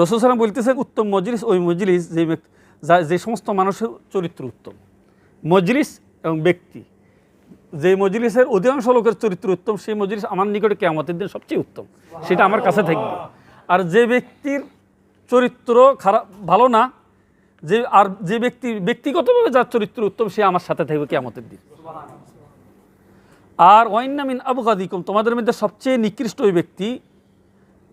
রসুল সালাম বলতেছে উত্তম মজলিস, ওই মজলিস যে যা- যে সমস্ত মানুষের চরিত্র উত্তম। মজলিস এবং ব্যক্তি। যে মজলিসের অধিকাংশ লোকের চরিত্র উত্তম, সেই মজলিস আমার নিকটে কেয়ামতের দিন সবচেয়ে উত্তম। সেটা আমার কাছে থাকবে। আর যে ব্যক্তির চরিত্র খারাপ, ভালো না, যে, আর যে ব্যক্তি, ব্যক্তিগতভাবে যার চরিত্র উত্তম, সে আমার সাথে থাকবে কেয়ামতের দিন। আর ওয়াইনামিন আবগাদিকুম, তোমাদের মধ্যে সবচেয়ে নিকৃষ্ট ওই ব্যক্তি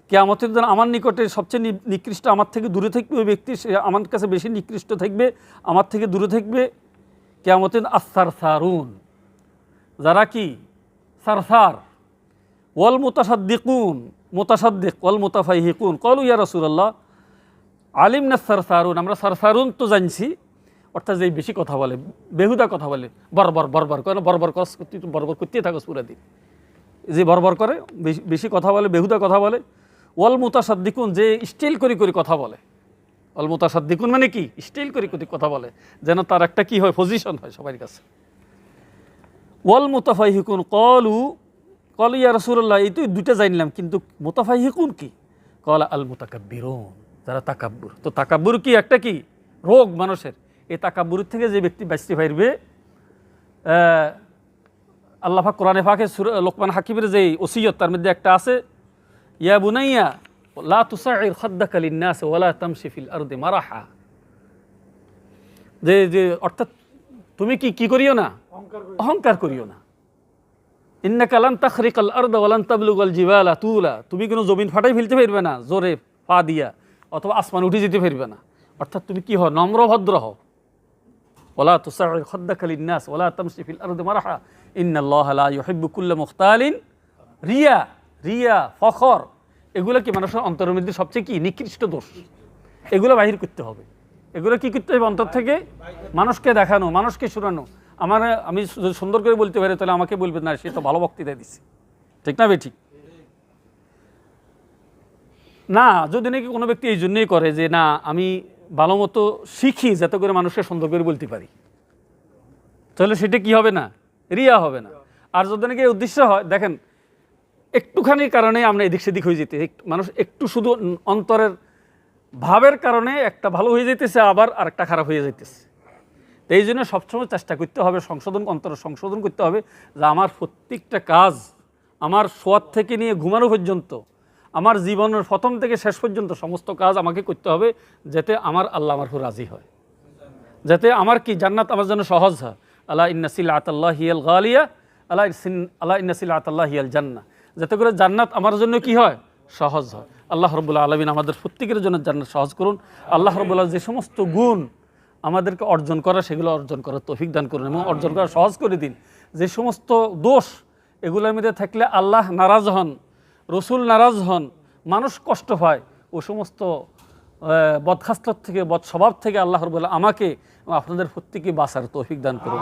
কেয়ামতের দিন আমার নিকটে সবচেয়ে নিকৃষ্ট, আমার থেকে দূরে থাকবে ওই ব্যক্তি, সে আমার কাছে বেশি নিকৃষ্ট থাকবে, আমার থেকে দূরে থাকবে কেয়ামতের আসার সারুন যারা কি? সারসার। ওয়াল মোতাসাদ্দিকুন মোতাসাদ্দিক ওয়াল মোতাফাইহিকুন কল ইয়া রসুল্লাহ আলিম না সারসারুন, আমরা সারসারুন তো জানছি, অর্থাৎ যে বেশি কথা বলে, বেহুদা কথা বলে, বরবর বরবর করে বরবর করস তুই তো বরবর করতেই থাকস পুরা দিন। যে বরবর করে বেশি কথা বলে, বেহুদা কথা বলে ওয়াল মোতাসাদ্দিকুন যে স্টিল করি করি কথা বলে। ওয়াল মোতাসাদ্দিকুন মানে কি? স্টিল করি করি কথা বলে। যেন তার একটা কি হয় পজিশন হয় সবার কাছে। ওয়াল মোতাফাইহিকুন কলু কল ইয়া রসুল্লাহ এই তো দুইটা জানলাম কিন্তু মোতাফাইহিকুন কি? কল আল মোতাকাব্বিরুন যারা তাকাব্বুর। তো তাকাব্বুর কি একটা কি? রোগ মানুষের। এই তাকাব্বুর থেকে যে ব্যক্তি বাঁচতে আহ, আল্লাহ কোরআনে ফাঁকে লোকমান হাকিমের যে ওসিয়ত তার মধ্যে একটা আছে ইয়া বুনাইয়া লা তুসাইর খাদ্দাকা লিন্নাস ওয়ালা তামশি ফিল আরদি মারাহা যে যে অর্থাৎ তুমি কি কি করিও না অহংকার করিও না ইন্না কালান তাখরিকাল আরদ ওয়ালান তাবলুগাল জিবালা তুলা তুমি কোনো জমিন ফাটাই ফেলতে পারবে না জোরে পা দিয়া অথবা আসমান উঠে যেতে পারবে না অর্থাৎ তুমি কি হও নম্র ভদ্র হও ওলা তুসাইর খাদ্দাকা লিন্নাস ওয়ালা তামশি ফিল আরদি মারাহা ইন্নাল্লাহ লা ইউহিব্বু কুল্লা মুখতালিন রিয়া রিয়া, ফখর, এগুলো কি মানুষের অন্তরের মধ্যে সবচেয়ে কি? নিকৃষ্ট দোষ। এগুলো বাহির করতে হবে। এগুলো কি করতে হবে অন্তর থেকে? মানুষকে দেখানো, মানুষকে শোনানো আমার, আমি সুন্দর করে বলতে পারি, তাহলে আমাকে বলবেন, না, সে তো ভালো বক্তৃতা দিচ্ছে ঠিক না বেঠিক? না, যদি নাকি কোনো ব্যক্তি এই জন্যই করে যে, না, আমি ভালো মতো শিখি যাতে করে মানুষকে সুন্দর করে বলতে পারি। তাহলে সেটা কি হবে না? রিয়া হবে না। আর যদি নাকি উদ্দেশ্য হয়, দেখেন একটুখানি কারণে আমরা এদিক সেদিক হয়ে যেতে মানুষ একটু শুধু অন্তরের ভাবের কারণে একটা ভালো হয়ে যেতেছে, আবার আরেকটা খারাপ হয়ে যেতেছে। তো এই জন্য সবসময় চেষ্টা করতে হবে, সংশোধন অন্তর সংশোধন করতে হবে যে আমার প্রত্যেকটা কাজ আমার শোয়ার থেকে নিয়ে ঘুমানো পর্যন্ত, আমার জীবনের প্রথম থেকে শেষ পর্যন্ত সমস্ত কাজ আমাকে করতে হবে যাতে আমার আল্লাহ আমার রাজি হয়। যাতে আমার কি জান্নাত আমার জন্য সহজ হয়। আল্লাহ ইন্নাসিল আতাল্লাহ হিয়াল গালিয়া আল্লাহ আল্লাহ ইন্নাসিল আতাল্লাহ হিয়াল জান্না যাতে করে জান্নাত আমার জন্য কি হয়? সহজ হয়। আল্লাহ রবুল্লা আলমিন আমাদের প্রত্যেকের জন্য জান্নাত সহজ করুন। আল্লাহ রবুল্লাহ যে সমস্ত গুণ আমাদেরকে অর্জন করা, সেগুলো অর্জন করার তৌফিক দান করুন এবং অর্জন করা সহজ করে দিন। যে সমস্ত দোষ, এগুলোর মধ্যে থাকলে আল্লাহ নারাজ হন, রসুল নারাজ হন, মানুষ কষ্ট পায়, ও সমস্ত বদখাস্তর থেকে বদ স্বভাব থেকে আল্লাহ রবুল্লাহ আমাকে আপনাদের প্রত্যেকে বাঁচার তৌফিক দান করুন।